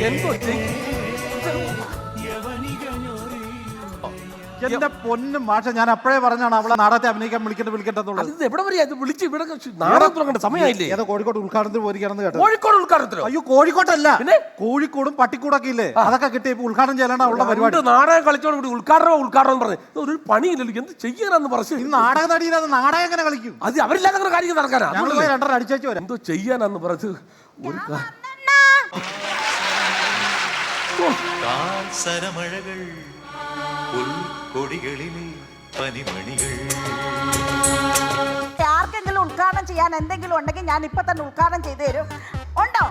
എന്തോ എന്റെ പൊന്ന് മാഷ ഞാൻ അപ്പോഴേ പറഞ്ഞാണ് അവളെ നാടകത്തെ അഭിനയിക്കാൻ വിളിക്കേണ്ട വിളിക്കട്ടെന്നുള്ളത് അത് എവിടെ വരെയാ ഇത് വിളിച്ച് ഇവിടെ നാടകം തുടങ്ങേണ്ട സമയമായില്ലേ? ഏതോ കോഴിക്കോട് ഉദ്ഘാടനത്തിന് പോയിരിക്കണം കേട്ടോ കോഴിക്കോട് ഉദ്ഘാടനത്തിലോ? അയ്യോ കോഴിക്കോട്ടല്ല. പിന്നെ? കോഴിക്കോടും പട്ടിക്കൂടൊക്കെ ഇല്ലേ? അതൊക്കെ കിട്ടി ഇപ്പൊ ഉദ്ഘാടനം ചെയ്യാനാണ് അവളുടെ പരിപാടി. നാടകം കളിച്ചോണ്ട് കൂടി ഉദ്ഘാടനം ഉദ്ഘാടനം പറഞ്ഞത് പറഞ്ഞു ഒരു പണിയില്ലല്ലോ എന്ത് ചെയ്യാനാന്ന് ഈ പറഞ്ഞു നാടക നടിയില്ലാതെ നാടകം എങ്ങനെ കളിക്കും? അത് അവരില്ലാതെ അങ്ങനെ കാര്യം നടക്കാനാ? രണ്ടര അടിച്ചു വരാം. എന്തോ ചെയ്യാനാന്ന് പറഞ്ഞത് ഒരു കാൽസരമഴകൾ പുൽക്കൊടികളിലെ പനിമണികൾ. ആർക്കെങ്കിലും ഉദ്ഘാടനം ചെയ്യാൻ എന്തെങ്കിലും ഉണ്ടെങ്കിൽ ഞാൻ ഇപ്പൊ തന്നെ ഉദ്ഘാടനം ചെയ്തു തരും. ഉണ്ടോ?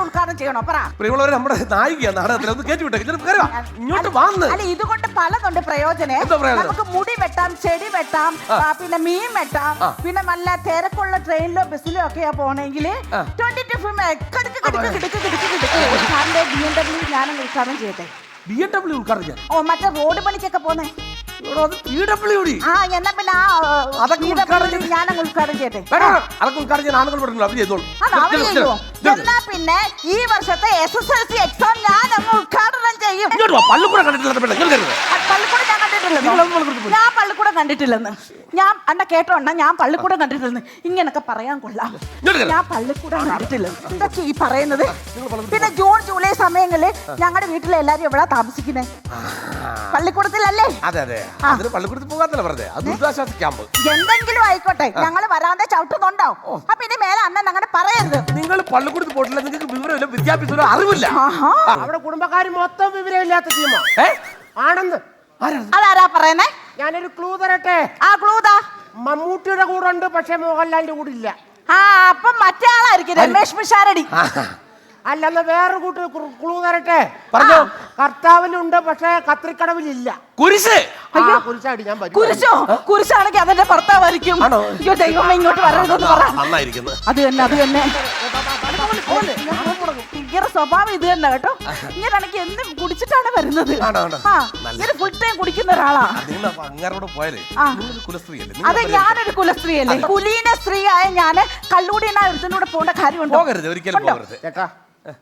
എന്തെങ്കിലും ഉദ്ഘാടനം ചെയ്യണോ? പറ. പ്രിയമുള്ളവരെ നമ്മുടെ നായികയാണ് നാടകത്തിൽ ഒന്ന് കയറ്റി വിട്ടേ ഇതിന് കയറി വാ. ഇങ്ങോട്ട് വന്ന്. അല്ല ഇതുകൊണ്ട് പലതുണ്ട് പ്രയോജനം. എന്താ പ്രയോജനം? നമുക്ക് മുടി വെട്ടാം ചെടി വെട്ടാം ആ, പിന്നെ മീൻ വെട്ടാം പിന്നെ നല്ല തിരക്കുള്ള ട്രെയിനിലോ ബസ്സിലോ ഒക്കെയാ പോണെങ്കിൽ ട്വന്റി ടു ഫിലിം കിടക്ക് കിടക്ക് കിടക്ക് കിടക്ക് കിടക്ക്. സാറിന്റെ ബി എം ഡബ്ല്യൂ ഞാനും ഉദ്ഘാടനം ചെയ്യട്ടെ? ബി എം ഡബ്ല്യൂ ഉദ്ഘാടനം ചെയ്യാൻ. ഓ മറ്റേ റോഡ് പണിക്കൊക്കെ പോന്നെ? ആ എന്നാ പിന്നെ ആ അതൊക്കെ ഉദ്ഘാടനം ചെയ്ത്- ഞാനും ഉദ്ഘാടനം ചെയ്യട്ടെ? വേണ്ട, വേണ്ട. അതൊക്കെ ഉദ്ഘാടനം ചെയ്യാൻ ആണുങ്ങൾ പറഞ്ഞു അവർ ചെയ്തോളൂ. അത് അവർ ചെല്ലു, ചെയ്യുവോ? ചെല്ലു. എന്നാ പിന്നെ ഈ വർഷത്തെ S S L C exam ഞാൻ അങ്ങ് ഉദ്ഘാടനം ചെയ്യും. ഇങ്ങോട്ട് വാ പള്ളിക്കൂടെ കണ്ടിട്ടില്ല പെണ്ണ ഇങ്ങോട്ട് കയറുന്നത് ആ, പള്ളിക്കൂടം ഞാൻ കണ്ടിട്ടില്ലെന്നോ? നിങ്ങളൊന്നും പള്ളിക്കൂടത്തിൽ പോയി. ഞാൻ പള്ളിക്കൂടം കണ്ടിട്ടില്ലെന്ന്. ഞാൻ അന്ന കേട്ടോണ്ട ഞാൻ പള്ളിക്കൂടം കണ്ടിട്ടില്ലെന്ന്. ഇങ്ങനൊക്കെ പറയാൻ കൊള്ളാം. ഇങ്ങോട്ട്. ഞാൻ പള്ളിക്കൂടം കണ്ടിട്ടില്ലെന്ന്. എന്തൊക്കെ ഈ പറയുന്നത്. പിന്നെ ജൂൺ ജൂലൈ സമയങ്ങളിൽ ഞങ്ങളുടെ വീട്ടിലെ എല്ലാരും എവിടാ താമസിക്കുന്നത് പള്ളിക്കൂടത്തിലല്ലേ? അതെ അതെ. അതിന് പള്ളിക്കൂടത്തിൽ പോകാത്തല്ല പറഞ്ഞേ? അത് ദുരിതാശ്വാസ ക്യാമ്പ്. എന്തെങ്കിലും ആയിക്കോട്ടെ ഞങ്ങൾ വരാതെ ചവിട്ടുന്നുണ്ടോ അപ്പൊ ഇനി മേലെ അണ്ണൻ അങ്ങനെ പറയരുത്. നിങ്ങൾ പള്ളിക്കൂടത്തിൽ പോയിട്ടില്ല നിങ്ങൾക്ക് വിവരമില്ല വിദ്യാഭ്യാസമില്ല അറിവില്ല. അവിടെ കുടുംബക്കാർ മൊത്തം വിവരമില്ലാത്ത ടീമാ? ആണെന്ന്. അതാരാ പറയുന്നേ? ഞാനൊരു ക്ലൂ തരട്ടെ? ആ ക്ലൂതാ. മമ്മൂട്ടിയുടെ കൂടെ ഉണ്ട് പക്ഷെ മോഹൻലാലിന്റെ കൂടെ ഇല്ല. ആ അപ്പൊ മറ്റേ ആളായിരിക്കും രമേഷ് പിഷാരടി. അല്ലെന്ന് വേറെ കൂട്ട് ക്ലൂ തരട്ടെ? പറഞ്ഞോ. കർത്താവിലുണ്ട് പക്ഷെ കത്രിക്കടവിലില്ല. കുരിശ്. ആ കുരിശാടി ഞാൻ വരും. കുരിശോ? കുരിശാണെങ്കിൽ അതെന്റെ ഭർത്താവായിരിക്കും. ആണോ? അയ്യോ ദൈവമേ ഇങ്ങോട്ട് വരരുതെന്ന് പറ. നന്നായിരിക്കുന്നു. അത് തന്നെ അത് തന്നെ. ഇങ്ങനെ സ്വഭാവം ഇത് തന്നെ കേട്ടോ. ഇങ്ങനാണെങ്കിൽ എന്തും കുടിച്ചിട്ടാണ് വരുന്നത്. ആണോ, ആണോ? ആ ഇങ്ങനെ ഫുൾ ടൈം കുടിക്കുന്ന ഒരാളാ. നിങ്ങൾ അങ്ങാരോട് പോയാലേ ആ. നിങ്ങളൊരു കുലസ്ത്രീയല്ലേ? അതെ ഞാനൊരു കുലസ്ത്രീ അല്ലേ. കുലീന സ്ത്രീ ആയ ഞാൻ കള്ളൂടിനാ ഒരുത്തനൂടെ പോകേണ്ട കാര്യമുണ്ടോ? പോകരുത് ഒരിക്കലും? പോകരുത്. ചേട്ടാ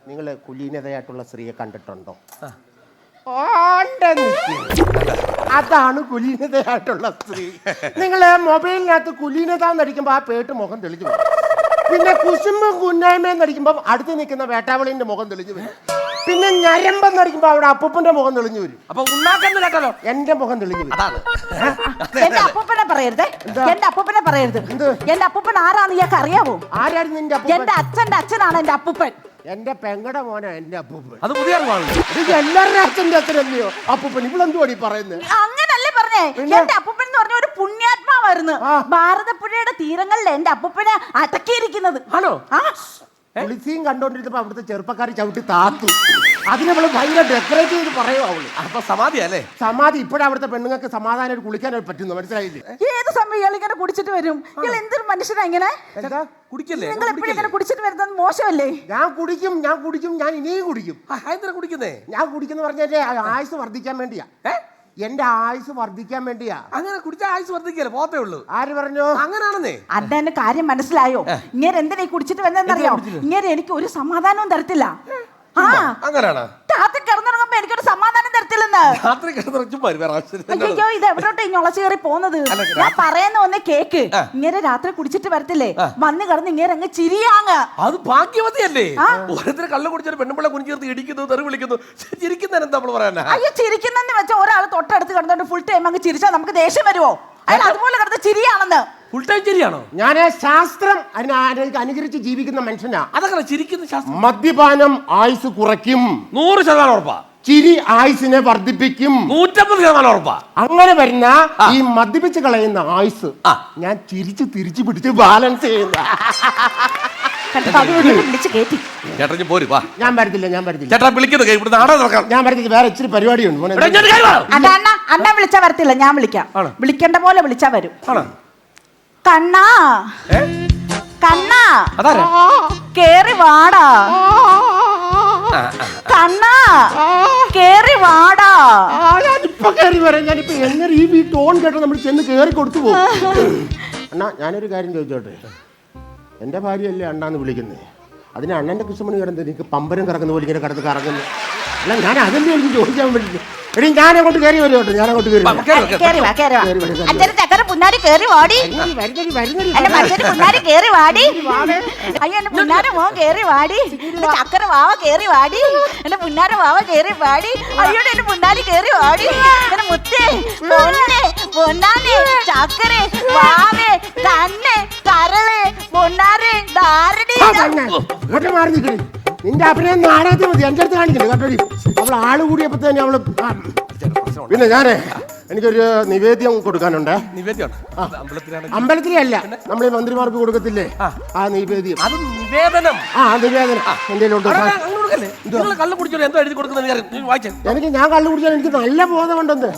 നിങ്ങൾ കുലീനതയായിട്ടുള്ള സ്ത്രീയെ കണ്ടിട്ടുണ്ടോ. അതാണ് കുലീനതയായിട്ടുള്ള സ്ത്രീ. നിങ്ങൾ മൊബൈലിനകത്ത് കുലീനത എന്നടിക്കുമ്പോൾ ആ പേട്ട് മുഖം തെളിഞ്ഞു പിന്നെ കുശുമ്പും കുന്നായ്മ നടിക്കുമ്പോൾ അടുത്ത് നിൽക്കുന്ന വേട്ടാവളിന്റെ മുഖം തെളിഞ്ഞു വരും. പിന്നെ ഞരമ്പെന്ന് നടിക്കുമ്പോൾ അവിടെ അപ്പൂപ്പന്റെ മുഖം തെളിഞ്ഞു വരും. അപ്പൊ ഉണ്ണാക്കെന്ന് കേട്ടല്ലോ എന്റെ മുഖം തെളിഞ്ഞു വരും. അതാണ്. എന്റെ അപ്പൂപ്പനെ പറയരുത്. എന്റെ അപ്പൂപ്പനെ പറയരുത്? എന്റെ അപ്പൂപ്പൻ ആരാന്ന് ഇയാൾക്ക് അറിയാവോ? ആരായിരുന്നു നിന്റെ അപ്പൂപ്പൻ? എന്റെ അച്ഛന്റെ അച്ഛനാണ് എന്റെ അപ്പൂപ്പൻ. എന്റെ പെങ്ങടെ മോനാ എന്റെ അപ്പൂപ്പൻ. അത് പുതിയ ഇത് എല്ലാവരുടെ അച്ഛന്റെ അച്ഛനല്ലയോ? അപ്പൂപ്പൻ ഇവളെന്തുവാടി പറയുന്നത് അങ്ങനല്ലേ പറഞ്ഞേ. എന്റെ അപ്പൂപ്പൻ എന്ന് പറഞ്ഞ ഒരു പുണ്യാത്മാവായിരുന്നു. ഭാരതപ്പുഴയുടെ തീരങ്ങളിൽ എന്റെ അപ്പൂപ്പനെ അടക്കിയിരിക്കുന്നത്. ഹലോ ആ. പുളിസിയും കണ്ടോണ്ടിരുന്നപ്പോ അവിടുത്തെ ചെറുപ്പക്കാർ ചവിട്ടി താത്തു അതിനവൾ ഭയങ്കര ഡെക്കറേറ്റ് ചെയ്ത് പറയുക അവൾ. അപ്പൊ സമാധിയല്ലേ സമാധി ഇപ്പോഴും അവിടുത്തെ പെണ്ണുങ്ങൾക്ക് സമാധാനം കുളിക്കാൻ പറ്റുന്നു മനസ്സിലായില്ലേ? ഏത് സമയം ഇയാൾ ഇങ്ങനെ കുടിച്ചിട്ട് വരും? ഇയാൾ എന്തൊരു മനുഷ്യനാ ഇങ്ങനെ? എന്താ? കുടിക്കല്ലേ? നിങ്ങൾ എപ്പോഴും ഇങ്ങനെ കുടിച്ചിട്ട് വരുന്നത് മോശമല്ലേ? ഞാൻ കുടിക്കും ഞാൻ കുടിക്കും ഞാൻ ഇനിയും കുടിക്കും. ആ, എന്തിനാ കുടിക്കുന്നേ? ഞാൻ കുടിക്കുന്ന പറഞ്ഞാൽ ആയുസ് വർദ്ധിക്കാൻ വേണ്ടിയാ. എന്റെ ആയുസ് വർദ്ധിക്കാൻ വേണ്ടിയാ. അങ്ങനെ കുടിച്ച ആയുസ് വർദ്ധിക്കല്ലേ? പോത്തേ ഉള്ളൂ. ആര് പറഞ്ഞു? അങ്ങനാണെന്നേ. അന്നെ കാര്യം മനസ്സിലായോ? ഇങ്ങനെ എന്തിനാ ഈ കുടിച്ചിട്ട് വന്നതെന്നറിയോ? ഇങ്ങനെ എനിക്ക് ഒരു സമാധാനവും തരത്തില്ല. ആ. അങ്ങനാണ്? താത്ത കിടന്നുറങ്ങുമ്പോ എനിക്കൊരു സമാധാനം തരത്തില്ലെന്ന് രാത്രി കിടന്ന് ചുമ്മാ വേറെ ആവശ്യം അയ്യോ ഇത് എവിടോട്ടെ ഞൊളച്ചു കയറി പോകുന്നത് ഞാൻ പറയുന്ന ഒന്ന് കേക്ക്. ഇങ്ങനെ രാത്രി കുടിച്ചിട്ട് വരത്തില്ലേ? വന്ന് കിടന്ന് ഇങ്ങനെ അങ്ങ് ചിരിയാങ്ങ്. അത് ഭാഗ്യവതിയല്ലേ? ഓരോരുത്തർ കള്ളു കുടിച്ചൊരു പെണ്ണുമ്പിള്ള കുഞ്ഞു ചേർത്ത് ഇടിക്കുന്നു തെറി വിളിക്കുന്നു. ചിരിക്കുന്നതിന് നമ്മൾ പറയാനാ? അയ്യോ ചിരിക്കുന്നെന്ന് വെച്ചാൽ ഒരാൾ തൊട്ടടുത്ത് കിടന്നോണ്ട് ഫുൾ ടൈം അങ്ങ് ചിരിച്ചാൽ നമുക്ക് ദേഷ്യം വരുമോ അയാൾ അതുപോലെ കിടന്ന് ചിരിയാണെന്ന്. Full time ചിരിയാണോ? ഞാൻ ശാസ്ത്രം അതിനെ അതിന് അനുകരിച്ച് ജീവിക്കുന്ന മനുഷ്യനാ. അതൊക്കെ ചിരിക്കുന്ന ശാസ്ത്രം. മദ്യപാനം ആയുസ് കുറയ്ക്കും. നൂറ് ശതമാനം ഉറപ്പാ. ചിരി ആയുസിനെ വർദ്ധിപ്പിക്കും. നൂറ്റമ്പത് ശതമാനം ഉറപ്പാ. അങ്ങനെ വരുന്ന ഈ മദ്യപിച്ച് കളയുന്ന ആയുസ് ഞാൻ ചിരിച്ച് തിരിച്ചു പിടിച്ച് ബാലൻസ് ചെയ്യുന്ന. കണ്ടിട്ട് അത് വിളിച്ച് വിളിച്ച് കയറ്റി ചേട്ടാ ഇഞ്ഞ് പോര് വാ. ഞാൻ വരത്തില്ല ഞാൻ വരത്തില്ല. ചേട്ടാ വിളിക്കുന്നത് ഇവിടെ നാടകം നടക്കാം ഞാൻ വരത്തില്ല വേറെ ഇച്ചിരി പരിപാടിയുണ്ട് മോനെ. ഇങ്ങോട്ട് വാ. അല്ല അണ്ണ അണ്ണ വിളിച്ചാ വരത്തില്ല ഞാൻ വിളിക്കാം. ആണോ? വിളിക്കേണ്ട പോലെ വിളിച്ചാ വരും. ആണോ? കണ്ണാ. ഏ? കണ്ണാ. അതാരാ? കേറി വാടാ. കണ്ണാ. വാടാ. ഈ ടോൺ നമ്മൾ കൊടുത്തു പോകും? അണ്ണാ ഞാനൊരു കാര്യം ചോദിച്ചോട്ടെ? എന്റെ ഭാര്യയല്ലേ അണ്ണാന്ന് വിളിക്കുന്നേ? അതിന് അണ്ണന്റെ കുസുമണി കിടന്ന് എനിക്ക് പമ്പരം കറക്കുന്ന പോലെ ഇങ്ങനെ കിടന്ന് കറങ്ങുന്നു. അല്ല ഞാൻ അതെന്തെങ്കിലും ചോദിക്കാൻ വേണ്ടി. എടി ഞാൻ അങ്ങോട്ട് കയറി വരും കേട്ടോ ഞാൻ അങ്ങോട്ട് കയറി കയറി കേറി വാ, കേറി വാ. കേറി വാ കേറി വാ അച്ഛന് ചക്കര പുന്നാരി കേറി വാടി. വരുന്നടി, വരുന്നടി, വരുന്നടി. അല്ല മറ്റൊരു പുന്നാരി കേറി വാടി. അയ്യോ എന്റെ പുന്നാര മോൻ കേറി വാടി. എന്റെ ചക്കര വാവ കേറി വാടി. എന്റെ പുന്നാര വാവ കേറി വാടി. അയ്യോ എന്റെ പുന്നാരി കേറി വാടി. എന്റെ മുത്തേ പൊന്നെ പൊന്നാനെ ചക്കരെ വാവേ തന്നെ കരളെ പൊന്നാരെ ധാരണി ആ, തന്നെ. ഇങ്ങോട്ട് മാറി നിൽക്കണേ നിന്റെ അഭിനയം നാടകത്തിൽ മതി. എന്റെ അടുത്ത് കേട്ടോ അവൾ ആൾ കൂടിയപ്പോ തന്നെ അവൾ പിന്നെ ഞാനേ എനിക്കൊരു നിവേദ്യം കൊടുക്കാനുണ്ട്. അമ്പലത്തിലല്ല. നമ്മൾ ഈ മന്ത്രിമാർക്ക് കൊടുക്കത്തില്ലേ? ആ. നിവേദ്യം. അത് നിവേദനം. ആ നിവേദനം. എന്റെ ഉണ്ട് കൊടുക്കല്ലേ? നിങ്ങൾ കള്ള് കുടിച്ചോ എന്തോ എഴുതി കൊടുക്കുന്നത് നീ വായിച്ചേ. എനിക്ക് ഞാൻ കള്ളു കുടിച്ചാൽ എനിക്ക് നല്ല ബോധമുണ്ടെന്ന്.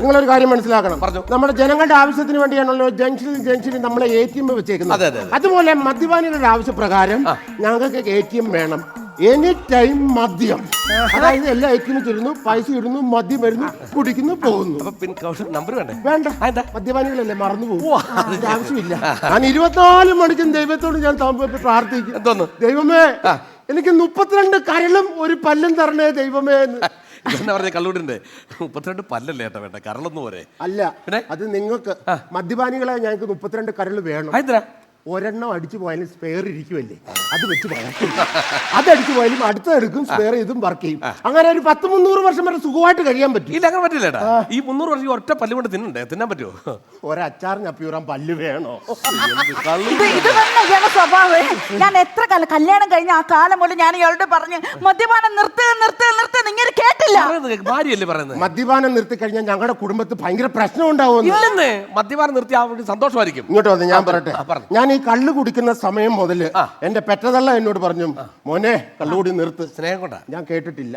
നിങ്ങളൊരു കാര്യം മനസ്സിലാക്കണം. പറഞ്ഞോ. നമ്മുടെ ജനങ്ങളുടെ ആവശ്യത്തിന് വേണ്ടിയാണല്ലോ ജംഗ്ഷനിൽ ജംഗ്ഷനിൽ നമ്മളെ എ ടി എം വെച്ചേക്കുന്നത്. അതെ, അതെ, അതെ. അതുപോലെ മദ്യപാനികളുടെ ആവശ്യപ്രകാരം ഞങ്ങൾക്ക് എ ടി എം വേണം. എനി ടൈം മദ്യം അതായത് എല്ലാ ഐറ്റിനും തരുന്നു പൈസ ഇടുന്നു മദ്യം വരുന്നു കുടിക്കുന്നു പോകുന്നു. അപ്പൊ കൗഷൻ നമ്പർ വേണ്ടേ? മദ്യപാനികളല്ലേ മറന്നു പോകും. അതിന്റെ ആവശ്യമില്ല. ഞാൻ ഇരുപത്തിനാല് മണിക്കും ദൈവത്തോട് ഞാൻ താമ്പ പ്രാർത്ഥിക്കും. എന്തോന്ന്? ദൈവമേ എനിക്ക് മുപ്പത്തിരണ്ട് കരളും ഒരു പല്ലും തരണേ ദൈവമേ എന്ന്. ഇതെന്നാ പറഞ്ഞ കള്ളൂടിന്റെ മുപ്പത്തിരണ്ട് പല്ലല്ലേ ഏട്ടാ വേണ്ട? കരളൊന്നും പോരെ. അല്ല പിന്നെ? അത് നിങ്ങൾക്ക് മദ്യപാനികളെ ഞങ്ങൾക്ക് മുപ്പത്തിരണ്ട് കരൾ വേണം. ഒരെണ്ണം അടിച്ചു പോയാലും സ്പെയർ ഇരിക്കുമല്ലേ അത് വെച്ച് പറയാം അതടിച്ചു പോയാലും അടുത്തെടുക്കും സ്പെയർ ചെയ്തും വർക്ക് ചെയ്യും. അങ്ങനെ ഒരു പത്ത് മുന്നൂറ് വർഷം വരെ സുഖമായിട്ട് കഴിയാൻ പറ്റും. ഇല്ല അങ്ങനെ പറ്റില്ല ഈ മുന്നൂറ് വർഷം ഒറ്റ പല്ല് കൊണ്ട് തിന്നണ്ടേ? തിന്നാൻ പറ്റുമോ ഒരച്ചാർ ഞപ്പിയൂറാൻ പല്ല് വേണോ? ഇത് ഇത് തന്നെ ഇയാളുടെ സ്വഭാവേ? ഞാൻ എത്ര കാലം കല്യാണം കഴിഞ്ഞ ആ കാലം മുതൽ ഞാൻ ഇയാളോട് പറഞ്ഞു മദ്യപാനം നിർത്തുക നിർത്തുക നിർത്തുക നിങ്ങൾ കേട്ടില്ല പറയുന്നത് ഭാര്യയല്ലേ പറയുന്നത്? മദ്യപാനം നിർത്തി കഴിഞ്ഞാൽ ഞങ്ങളുടെ കുടുംബത്തിൽ ഭയങ്കര പ്രശ്നം ഉണ്ടാവും ഇല്ലെന്നേ. മദ്യപാനം നിർത്തി ആ സന്തോഷമായിരിക്കും. ഇങ്ങോട്ട് വന്ന് ഞാൻ പറയട്ടെ. ആ, പറഞ്ഞോ. ഞാൻ ഈ കള്ളു കുടിക്കുന്ന സമയം മുതൽ എന്റെ പെറ്റതല്ല എന്നോട് പറഞ്ഞു മോനെ കള്ളുകൂടി നിർത്ത്. സ്നേഹം കൊണ്ടാ? ഞാൻ കേട്ടിട്ടില്ല.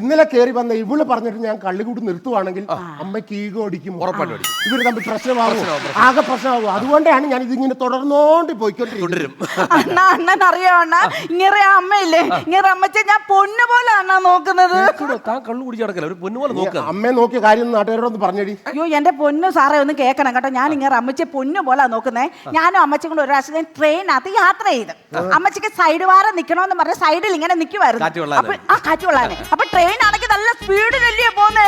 ഇന്നലെ കയറി വന്ന ഇവൾ പറഞ്ഞിട്ട് ഞാൻ കള്ളുകൂടി നിർത്തുവാണെങ്കിൽ അമ്മയ്ക്ക് ഈഗോ അടിക്കും. ഉറപ്പായിട്ടും അടിക്കും. ഇവർ തമ്മിൽ പ്രശ്നമാകും ആകെ പ്രശ്നമാകും അതുകൊണ്ടാണ് ഞാൻ ഇതിങ്ങനെ തുടർന്നോണ്ട് പോയിക്കൊണ്ടിരിക്കുന്നത്. തുടരും. അണ്ണ അണ്ണൻ അറിയോ അണ്ണ ഇങ്ങനെ അമ്മയില്ലേ? ഇങ്ങനെ അമ്മച്ച ഞാൻ പൊന്നു പോലെ അണ്ണ നോക്കുന്നത്. കേട്ടോ, താൻ കള്ളു കുടിച്ച് കിടക്കല ഒരു പൊന്നുപോലെ നോക്കുക അമ്മയെ നോക്കിയ കാര്യം ഒന്ന് നാട്ടുകാരോടൊന്ന് പറഞ്ഞടി. അയ്യോ എന്റെ പൊന്നു സാറേ ഒന്ന് കേൾക്കണം കേട്ടോ. ഞാൻ ഇങ്ങനെ അമ്മച്ചെ പൊന്നു പോലെ നോക്കുന്നേ. ഞാനും അമ്മച്ചും കൂടെ ഒരു പ്രാവശ്യം ഞാൻ ട്രെയിനകത്ത് യാത്ര ചെയ്ത്. അമ്മച്ചിക്ക് സൈഡ് വാരം നിക്കണോന്ന് പറഞ്ഞ സൈഡിൽ ഇങ്ങനെ നിക്കുവായിരുന്നു. കാറ്റ് കൊള്ളാന്. അപ്പൊ- ആ കാറ്റ് കൊള്ളാനെ അപ്പൊ ട്രെയിൻ ആണെങ്കിൽ നല്ല സ്പീഡിലല്ലേ പോന്നേ.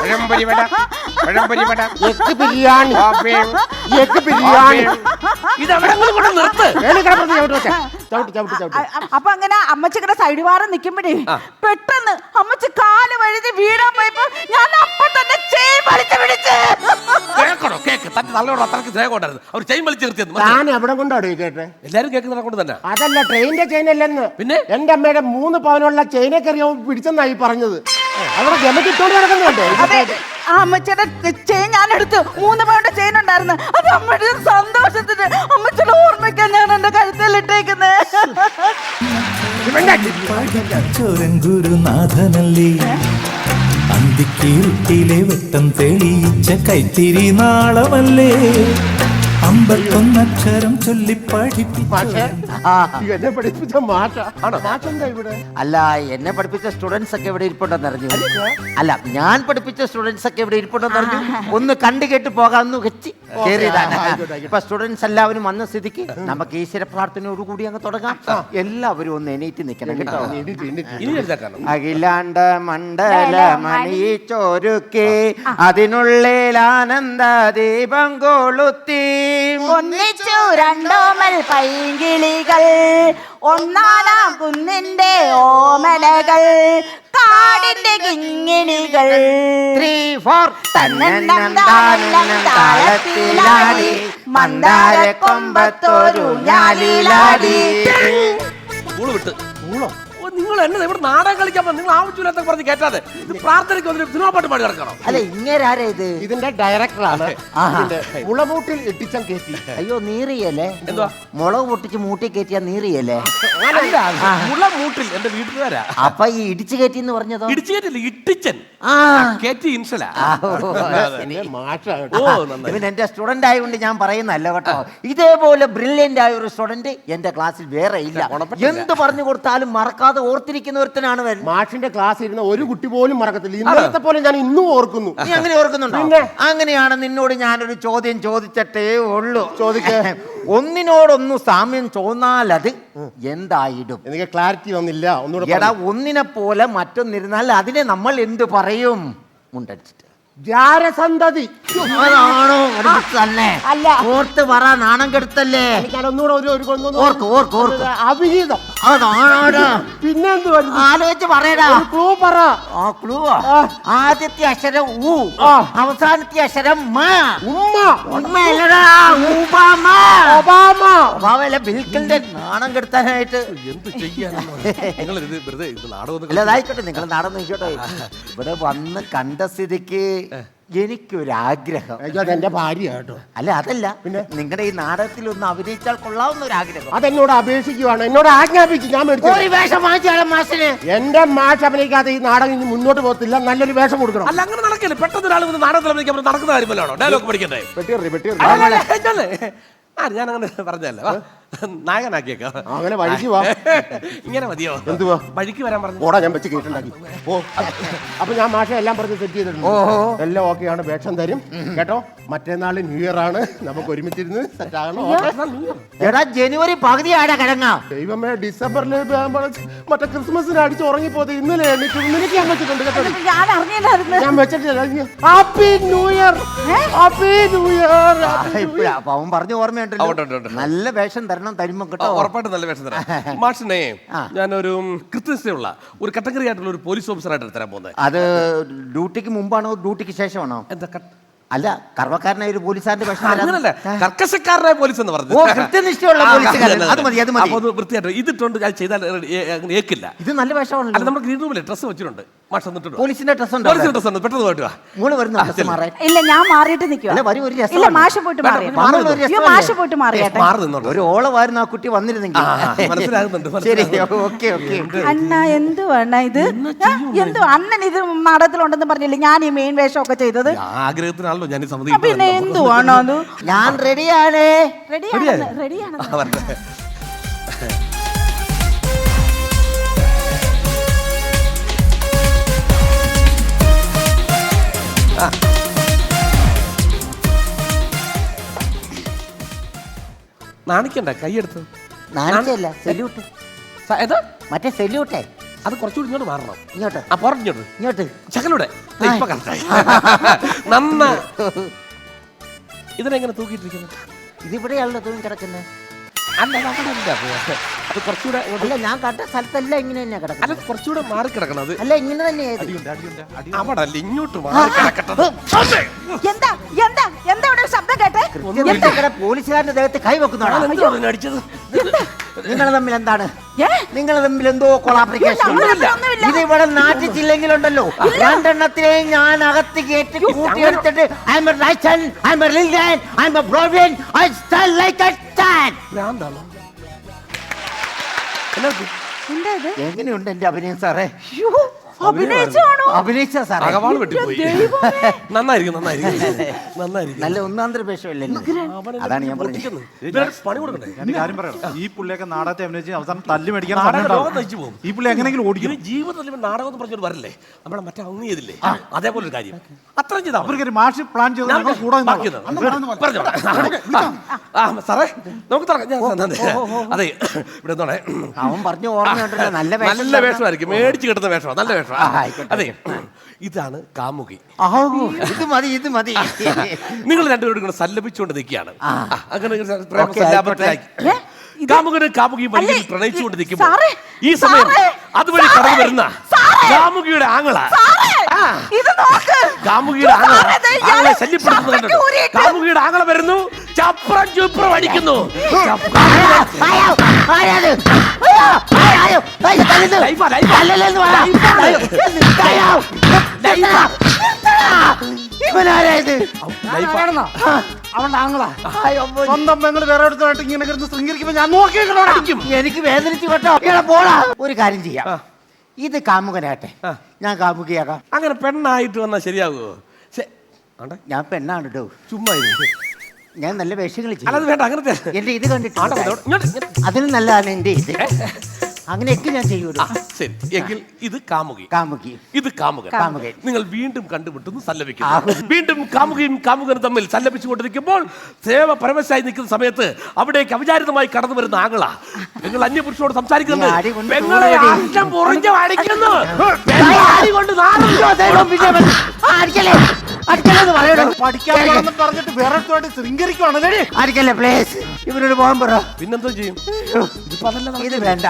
പഴംപൊരിവട പഴംപൊരിവട എഗ് ബിരിയാണി. ബിരിയാണി. ഇത് അവിടെ നിർത്ത്. ഏണി കിടപ്പുറത്ത് ചവിട്ട് വെച്ചേ. ചവിട്ട് ചവിട്ട് ചവിട്ട്. അ- അ- അപ്പൊ അങ്ങനെ അമ്മച്ചിക്കടെ സൈഡ് വാറം നിക്കുമ്പോഴേ പെട്ടെന്ന് അമ്മച്ചി കാൽ വഴുതി വീഴാൻ പോയപ്പോ ഞാൻ അപ്പൊ തന്നെ ചെയിൻ വലിച്ചു പിടിച്ച്. കേൾക്കണോ കേക്ക്. തന്റെ നല്ലോണം അത്രയ്ക്ക് സ്നേഹം കൊണ്ടായിരുന്നു അവർ ചെയിൻ വലിച്ചു നിർത്തിയത് താൻ എവിടെ കൊണ്ടാണ് കേട്ടെ? എല്ലാരും കൊണ്ട് തന്നെ. അതല്ല ട്രെയിനിന്റെ ചെയിൻ അല്ലെന്ന്. പിന്നെ? എന്റെ അമ്മയുടെ മൂന്ന് പവനുള്ള ചെയിനെ കറിയോ പിടിച്ചെന്നായി പറഞ്ഞത്. അവിടെ ജമക്കിട്ടോണ്ട് നടക്കുന്നുണ്ടോ. ആ അമ്മച്ചിയുടെ ചെയിൻ ഞാൻ എടുത്തു. മൂന്ന് പവന്റെ ചെയിൻ ഉണ്ടായിരുന്നു. അത് അമ്മയുടെ സന്തോഷത്തിന് അമ്മച്ചയുടെ ഓർമ്മയ്ക്കാൻ ഞാൻ എന്റെ കഴുത്തിൽ ഇട്ടേക്കുന്നത് ചോരൻ അന്തിക്കീർത്തിലെ വെട്ടം തെളിയിച്ച കൈത്തിരി നാളമല്ലേ? അമ്പത്തൊന്നക്ഷരം ചൊല്ലി പഠിപ്പിച്ച. എന്നെ ഇവിടെ? അല്ല എന്നെ പഠിപ്പിച്ച സ്റ്റുഡൻസ് ഒക്കെ ഇവിടെ ഇരിപ്പുണ്ടെന്ന് അറിഞ്ഞു. അല്ല ഞാൻ പഠിപ്പിച്ച സ്റ്റുഡൻസ് ഒക്കെ ഇവിടെ ഇരിപ്പുണ്ടെന്ന് അറിഞ്ഞു. ഒന്ന് കണ്ടു കേട്ട് പോകാമെന്ന് വെച്ച് കയറിയതാണ്. ഇപ്പൊ സ്റ്റുഡൻസ് എല്ലാവരും വന്ന സ്ഥിതിക്ക് നമുക്ക് ഈശ്വര പ്രാർത്ഥനയോട് കൂടി അങ്ങ് തുടങ്ങാം. എല്ലാവരും ഒന്ന് എണീറ്റ് നിൽക്കണം കേട്ടോ. അഖിലാണ്ട മണ്ഡല മണിച്ചോരുക്കി അതിനുള്ളിൽ ആനന്ദ ദീപം കൊളുത്തി. ഒന്നിച്ചു രണ്ടോമൽ പൈങ്കിളികൾ. ഒന്നാലാം കുന്നിന്റെ ഓമലകൾ കാടിന്റെ കിങ്ങിണികൾ. Three four തന്നെന്നം താനെന്നം താളത്തിലാടി. മന്ദാര കൊമ്പത്തോരു ഞാലിലാടി വിട്ട്. നിങ്ങൾ എന്നെ ഇവിടെ നാടകം കളിക്കാൻ നിങ്ങൾ ആവശ്യമില്ലാത്ത പറഞ്ഞ് കേട്ടാതെ ഇത് പ്രാർത്ഥനയ്ക്ക് വന്നിട്ട് സിനിമ പാട്ട് പാടി കിടക്കണം അല്ല ഇങ്ങേരാരാ ഇത്? ഇതിന്റെ ഡയറക്ടറാണ്. ആഹാ. ഇതിന്റെ മുളമൂട്ടിൽ ഇട്ടിച്ചൻ കയറ്റി അയ്യോ നീറിയല്ലേ? എന്തുവാ? മുളക് പൊട്ടിച്ച് മൂട്ടി കയറ്റിയാ നീറിയല്ലേ? മുള്ള മൂട്ടിൽ എന്റെ വീട്ടുകാരാ. അപ്പൊ ഈ ഇടിച്ചു കയറ്റി എന്ന് പറഞ്ഞതോ? ഇടിച്ചു കയറ്റില്ല ഇട്ടിച്ചൻ. ആ. കേറ്റി ഇൻസല. ആ, ഓ, ശരി. മാഷാണ് ഓ നന്നായി. ഇവൻ എന്റെ സ്റ്റുഡന്റ് ആയതുകൊണ്ട് ഞാൻ പറയുന്നല്ല കേട്ടോ. ഇതേപോലെ ബ്രില്യന്റ് ആയ ഒരു സ്റ്റുഡന്റ് എന്റെ ക്ലാസ്സിൽ വേറെ ഇല്ല. എന്ത് പറഞ്ഞു കൊടുത്താലും മറക്കാതെ ഓർത്തിരിക്കുന്ന ഒരുത്തനാണ് വരുന്നത് മാഷിന്റെ ക്ലാസ് ഇരുന്ന ഒരു കുട്ടി പോലും മറക്കത്തില്ല. ഇന്നത്തെ പോലെ ഞാൻ ഇന്നും ഓർക്കുന്നു. നീ അങ്ങനെ ഓർക്കുന്നുണ്ടോ? അങ്ങനെയാണ് നിന്നോട് ഞാനൊരു ചോദ്യം ചോദിച്ചിട്ടേ ഉള്ളൂ. ചോദിക്കേ. ഒന്നിനോടൊന്ന് സാമ്യം തോന്നാൽ അത് എന്തായിടും? എനിക്ക് ക്ലാരിറ്റി വന്നില്ല. എടാ ഒന്നിനെ പോലെ മറ്റൊന്നിരുന്നാൽ അതിനെ നമ്മൾ എന്ത് പറയും? മുണ്ടടിച്ചിട്ട്. ജാരസന്തതി അതാണോ ഒരു തന്നെ അല്ല. ഓർത്ത് പറ നാണം കെടുത്തല്ലേ? ഞാൻ ഒന്നുകൂടെ ഒരു ഒരു ഓർക്ക് ഓർക്ക് ഓർക്ക്. അഭിഹിതം അതാണോടാ പിന്നെ ആലോചിച്ച് പറയടാ. ക്ലൂ പറ. ആ ക്ലൂ ആ. ആദ്യത്തെ അക്ഷരം ഊ. ആ. അവസാനത്തെ അക്ഷരം മ. ഉമ്മ. ഉമ്മയല്ലടാ ഊബാമ ഒബാമ ഒബാമയല്ല ബിൽക്കിന്റെ നാണം കെടുത്താനായിട്ട്. എന്ത് ചെയ്യാനാണ്? നിങ്ങൾ ഇത് വെറുതെ ഇത് നാടകം അല്ല അതായിക്കോട്ടെ നിങ്ങൾ നാടൻ നോക്കിക്കോട്ടെ. ഇവിടെ വന്ന് കണ്ട സ്ഥിതിക്ക് എനിക്കൊരാഗ്രഹം. ആഗ്രഹം അതെന്റെ ഭാര്യ കേട്ടോ. അല്ല അതല്ല. പിന്നെ? നിങ്ങളുടെ ഈ നാടകത്തിൽ ഒന്ന് അഭിനയിച്ചാൽ കൊള്ളാവുന്ന ഒരു ആഗ്രഹം അതെന്നോട് അപേക്ഷിക്കുവാണ്. എന്നോട് ആജ്ഞാപിച്ചു ഞാൻ ഒരു വേഷം വാങ്ങിച്ചാലും മാഷിന്. എന്റെ മാഷ് അഭിനയിക്കാതെ ഈ നാടകം ഇനി മുന്നോട്ട് പോകത്തില്ല. നല്ലൊരു വേഷം കൊടുക്കണം. അല്ല അങ്ങനെ നടക്കില്ല. പെട്ടെന്ന് ഒരാൾ വന്ന് നാടകത്തിൽ അഭിനയിക്കാൻ നടക്കുന്ന കാര്യമല്ലോ. ഡയലോഗ് പഠിക്കണ്ടേ? അല്ല, അല്ല, ആ ഞാൻ അങ്ങനെ പറഞ്ഞല്ലേ വാ നായകനാക്കിയേക്കാം. അങ്ങനെ വഴിക്ക് വാ. ഇങ്ങനെ മതിയോ? എന്തുവാ? വഴിക്ക് വരാൻ പറഞ്ഞു. ഓടാ ഞാൻ വെച്ച് കേട്ടുണ്ടാക്കി ഓ അപ്പൊ ഞാൻ മാഷ എല്ലാം പറഞ്ഞ് സെറ്റ് ചെയ്തിട്ടുണ്ട്. എല്ലാം ഓക്കെയാണ് വേഷം തരും. കേട്ടോ? മറ്റേനാൾ ന്യൂ ഇയർ ആണ്. നമുക്ക് ഒരുമിച്ചിരുന്ന് സെറ്റ് ആകണം. ഓക്കേ? എടാ ജനുവരി പകുതി ആടാ കിടങ്ങ ദൈവമേ ഡിസംബറിൽ മറ്റേ ക്രിസ്മസിന് അടിച്ച് ഉറങ്ങിപ്പോയത് ഇന്നലെ എനിക്ക് ഞാൻ വെച്ചിട്ടുണ്ട് കേട്ടോ. ഞാൻ വെച്ചിട്ടില്ല. Happy new year happy new year അവൻ പറഞ്ഞ ഓർമ്മയുണ്ടല്ലോ. നല്ല വേഷം തരണം. തരുമ്പോ ആ, കേട്ടോ. ഉറപ്പായിട്ട് നല്ല വേഷം തരാം. മാഷിനെ. ഞാനൊരു കൃത്യസ്ഥയുള്ള ഒരു കാറ്റഗറി ആയിട്ടുള്ള ഒരു പോലീസ് ഓഫീസറായിട്ട് തരാൻ പോകുന്നത്. അത് ഡ്യൂട്ടിക്ക് മുമ്പാണോ ഡ്യൂട്ടിക്ക് ശേഷമാണോ? എന്താ അല്ല കർമ്മക്കാരനായ ഒരു പോലീസുകാരന്റെ അങ്ങനല്ല. കർക്കശക്കാരനായ പോലീസ് എന്ന് പറഞ്ഞു ഓ, കൃത്യനിഷ്ഠയുള്ള പോലീസുകാരൻ. അതെ, മതി, അത് മതി. വൃത്തിയായിട്ട് ഇതിട്ടുണ്ട് ഞാൻ ചെയ്താൽ അങ്ങനെ ഏക്കില്ല. ഇത് നല്ല അല്ല വേഷമാണല്ലോ നമ്മുടെ ഗ്രീൻ റൂമിലെ ഡ്രസ്സ് വെച്ചിട്ടുണ്ട്. മാഷ് തന്നിട്ടുണ്ട്. പോലീസിന്റെ ഡ്രസ് ഉണ്ട് പോലീസിന്റെ ഡ്രസ്സ് ഉണ്ട്. പെട്ടെന്ന് പോയിട്ട് വാ. മോൾ വരുന്നു? ഡ്രസ് മാറാൻ? ഇല്ല ഞാൻ മാറിയിട്ട് നിൽക്കുക അല്ല, വരൂ, ഒരു. ഇല്ല മാഷ് പോയിട്ട് വേണ്ട, മാറി മാറി ഒരു അയ്യോ രസമല്ലേ? മാഷ് പോയിട്ട് മാറിയട്ടെ മാറി നിന്നോട്ടെ ഒരു ഓളമായിരുന്നു ആ കുട്ടി വന്നിരുന്നെങ്കിൽ. ആ, മനസ്സിലാകുന്നുണ്ട്, ശരി മനസ്സിലാകുന്നുണ്ട്. ഓക്കെ ഓക്കെ അണ്ണ എന്ത് ഇത്? എന്ത് അണ്ണൻ ഇത് നാടകത്തിലുണ്ടെന്ന് പറഞ്ഞില്ലേ? ഞാൻ ഈ മെയിൻ വേഷം ഒക്കെ ചെയ്തത് ആ ആഗ്രഹത്തിനാണല്ലോ ഞാൻ പിന്നെ എന്ത് വേണോ അത്? ഞാൻ റെഡിയാണ്. റെഡിയാണ് റെഡിയാണ്. നാണിക്കണ്ട? കൈയെടുത്ത് നാണിച്ചല്ല സെല്യൂട്ട്. സ- ഏതാ? മറ്റേ സെല്യൂട്ടേ. അത് കുറച്ചുകൂടി ഇങ്ങോട്ട് മാറണം. ഇങ്ങോട്ട്? ആ പുറഞ്ഞോട്ട് ഇങ്ങോട്ട്. ചകലൂടെ ദേ, ഇപ്പൊ കറക്റ്റായി നന്ന. ഇതിനെങ്ങനെ തൂക്കിയിട്ടിരിക്കുന്നത് ഇതിവിടെയാണല്ലോ തൂങ്ങി കിടക്കുന്നത് അല്ല അത് കുറച്ചുകൂടെ അല്ല ഞാൻ കണ്ട സ്ഥലത്തെല്ലാം ഇങ്ങനെ തന്നെയാ അല്ല കിടക്കുന്നത് കുറച്ചുകൂടെ മാറി കിടക്കണത് അല്ല ഇങ്ങനെ തന്നെയായത് അവിടെ അല്ല ഇങ്ങോട്ട് മാറി കിടക്കട്ടത് എന്താ എന്താ എന്താ ഇവിടെ ഒരു ശബ്ദം കേട്ടെ? പോലീസുകാരന്റെ ദേഹത്ത് കൈ അടിച്ചത് നിങ്ങൾ തമ്മിൽ എന്താണ്? ഏ? നിങ്ങൾ തമ്മിൽ എന്തോ കൊളാപ്ലിക്കേഷൻ? ഇല്ല, ഒന്നുമില്ല, ഒന്നുമില്ല. ഇത് ഇവിടെ നാട്ടിച്ചില്ലെങ്കിലുണ്ടല്ലോ. രണ്ടെണ്ണത്തിനെയും ഞാൻ അകത്ത് കയറ്റി കൂട്ടിയെടുത്തിട്ട് ഐ എം എ റൈച്ചൻ ഐ എം എ റിലിയൻ I am a ബ്രോവിയൻ I stand like a stand ഭ്രാന്താണോ? എങ്ങനെയുണ്ട് എന്റെ അഭിനയം സാറേ? അഭിനയിച്ചാണോ അഭിനയിച്ച സാർ അകവാൾ വെട്ടിപ്പോയി നന്നായിരിക്കും നന്നായിരിക്കും. നന്നായിരിക്കും. നല്ല അതാണ് ഞാൻ പറഞ്ഞത്. പണി കൊടുക്കണ്ടേ? ഞാൻ കാര്യം പറയണം. ഈ പുള്ളിയൊക്കെ നാടകത്തെ അഭിനയിച്ച് അവസാനം തല്ലി മേടിക്കാൻ നാടകം ലോകം പോകും. ഈ പുള്ളി എങ്ങനെയെങ്കിലും ഓടിക്കും. ജീവിതത്തിൽ ഇവൻ നാടകം എന്ന് പറഞ്ഞൊരു വരല്ലേ? നമ്മളെ മറ്റേ അങ്ങ് ചെയ്തില്ലേ? അതേപോലെ ഒരു കാര്യം. അത്രയും ചെയ്താൽ മതി. ഒരു മാഷ് പ്ലാൻ ചെയ്ത് ഞാൻ ഞങ്ങൾ കൂടെ ബാക്കി നിന്നോളാം. നിന്നോ. പറഞ്ഞോ. ആ, ആ, സാറേ നമുക്ക് തുടങ്ങാം. ഞാൻ നന്ദി. അതെ ഇവിടെ എന്താണ് അവൻ പറഞ്ഞു ഓർമ്മയുണ്ടല്ലോ. നല്ല വേഷം നല്ല വേഷമായിരിക്കും. മേടിച്ച് കിട്ടുന്ന വേഷമാണ് നല്ല വേഷം. അതെ. ഇതാണ് കാമുകി. ഇത് മതി ഇത് മതി. നിങ്ങൾ രണ്ടുപേരും കൂടെ സല്ലപിച്ചുകൊണ്ട് നിൽക്കുകയാണ്. അങ്ങനെ കാമുകനും കാമുകിയും പ്രണയിച്ചുകൊണ്ട് നിൽക്കുമ്പോൾ ഈ സമയം അതുവഴി കടന്നു വരുന്ന. കാമുകിയുടെ ആങ്ങള. ആ. ഇത് നോക്ക്. കാമുകിയുടെ ആങ്ങള. ശല്യപ്പെടുത്തുന്നുണ്ട്. കാമുകിയുടെ ആങ്ങള വരുന്നു. ചപ്രം ചുപ്രം അടിക്കുന്നു. ആങ്ങളാ. സ്വന്തം പെങ്ങൾ വേറെ ഇങ്ങനെ കിടന്ന് ശൃംഗരിക്കുമ്പോ ഞാൻ എനിക്ക് വേദനിച്ചു കേട്ടോ പോടാ. ഒരു കാര്യം ചെയ്യാം. ഇത് കാമുകനാട്ടെ. ഞാൻ കാമുകിയാകാം. അങ്ങനെ പെണ്ണായിട്ട് വന്നാൽ ശരിയാകുമോ ആണ്ടെ, ഞാൻ പെണ്ണാണ് കേട്ടോ ചുമ്മാ. ഞാൻ നല്ല വേഷങ്ങൾ ചെയ്യും. വേണ്ട അങ്ങനത്തെ. എന്റെ ഇത് ഇങ്ങോട്ട്. അതിന് നല്ലതാണ് എന്റെ ഇത്. അങ്ങനെയൊക്കെ ഞാൻ ചെയ്യൂല? ആ ശരി. എങ്കിൽ ഇത് കാമുകി. കാമുകി. ഇത് കാമുകൻ. കാമുകൻ. നിങ്ങൾ വീണ്ടും കണ്ടുമുട്ടുന്നു സല്ലപിക്കുന്നു. വീണ്ടും കാമുകയും കാമുകനും തമ്മിൽ സല്ലപിച്ചുകൊണ്ടിരിക്കുമ്പോൾ സേവ പരമശായി നിൽക്കുന്ന സമയത്ത് അവിടേക്ക് അവിചാരിതമായി കടന്നു വരുന്ന ആങ്ങള. നിങ്ങൾ അന്യപുരുഷനോട് ഈ അടി സംസാരിക്കുന്നത് കൊണ്ട് പെങ്ങളെ. അറ്റം പൊറിഞ്ഞ് അടിക്കുന്നു. പെങ്ങളെ അടി കൊണ്ട് നാണം അയ്യോ, ദൈവം, പിന്നെ. ആ, പറയണോ പഠിക്കാൻ പോണെന്ന് പറഞ്ഞിട്ട് വേറെ അടുത്തോട്ട് ശൃംഗരിക്കുവാണല്ലേ അടിക്കല്ലേ പ്ലീസ് ഇവരോട് പോകാൻ പറ. പിന്നെന്തോ ചെയ്യും? ഇതിപ്പോ അതല്ല ഇത് വേണ്ട.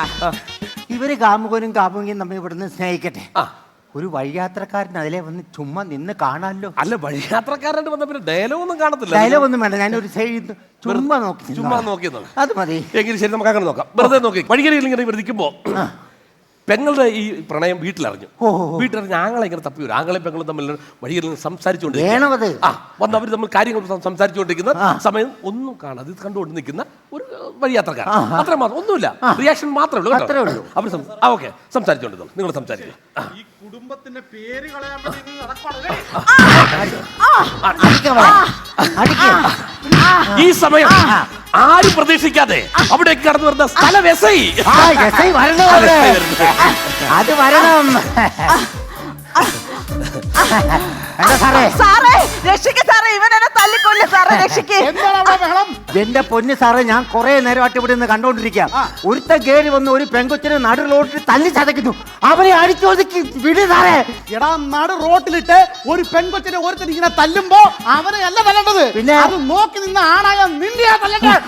ഇവർ കാമുകനും കാമുകിയും തമ്മിൽ ഇവിടുന്ന് സ്നേഹിക്കട്ടെ. ഒരു വഴിയാത്രക്കാരൻ അതിലെ വന്ന് ചുമ്മാ നിന്ന് കാണാമല്ലോ അല്ല വഴിയാത്രക്കാരായിട്ട് വന്ന പിന്നെ ഡയലോഗ് ഒന്നും കാണത്തില്ല. ഡയലോഗ് ഒന്നും വേണ്ട. ഞാനൊരു സൈഡ് ചുമ്മാ നോക്കി ചുമ്മാ. നോക്കി അത് മതി. എങ്കിലും ശരി നമുക്ക് അങ്ങനെ നോക്കാം. വെറുതെ നോക്കി. വഴികരിയിൽ വെറുതെ പെങ്ങളുടെ ഈ പ്രണയം വീട്ടിലറിഞ്ഞു. വീട്ടിലറിഞ്ഞ് ആങ്ങളെ ഇങ്ങനെ തപ്പി വരും. ആങ്ങളെ പെങ്ങളും തമ്മിൽ വഴിയിൽ സംസാരിച്ചുകൊണ്ട് സംസാരിച്ചുകൊണ്ടിരിക്കുന്നത് ആ വന്ന് അവർ തമ്മിൽ കാര്യങ്ങൾ സംസാരിച്ചുകൊണ്ടിരിക്കുന്ന സമയം ഒന്നും കാണാതെ ഇത് കണ്ടുകൊണ്ട് നിൽക്കുന്ന ഒരു വഴിയാത്രക്കാരൻ അത്ര മാത്രം ഒന്നുമില്ല. റിയാക്ഷൻ മാത്രമേ ഉള്ളൂ അത്രേ ഉള്ളൂ. അവർ ആ ഓക്കെ സംസാരിച്ചുകൊണ്ട് നിങ്ങൾ സംസാരിക്കുക ഈ കുടുംബത്തിന്റെ പേര് കളയാൻ വേണ്ടി ഇത്. അടിക്ക്. ഈ സമയം ആരും പ്രതീക്ഷിക്കാതെ അവിടേക്ക് കടന്നു വരുന്ന സ്ഥല വെസൈ വരണം അവിടെ. അത് വരണം. എന്താ സാറേ. സാറേ രക്ഷിക്ക് സാറേ. ഇവൻ എന്നെ തല്ലിക്കൊല്ല സാറേ രക്ഷിക്ക്. എന്താണ് അവിടെ ബഹളം? എന്റെ പൊന്ന് സാറേ ഞാൻ കുറെ നേരമായിട്ട് ഇവിടെ നിന്ന് കണ്ടോണ്ടിരിക്കാം ഒരുത്ത കേറി വന്ന് ഒരു പെങ്കൊച്ചിനെ നടു റോട്ടിൽ തല്ലി ചതക്കുന്നു അവരെ അടിച്ചൊതുക്കി വിടു സാറേ എടാ നടു റോട്ടിലിട്ട് ഒരു പെൺകൊച്ചിനെ ഒരുത്തൻ ഇങ്ങനെ തല്ലുമ്പോ അവരെ അല്ല തല്ലേണ്ടത് പിന്നെ അത് നോക്കി നിന്ന് ആണായ നിന്റെ തല്ലേണ്ടത്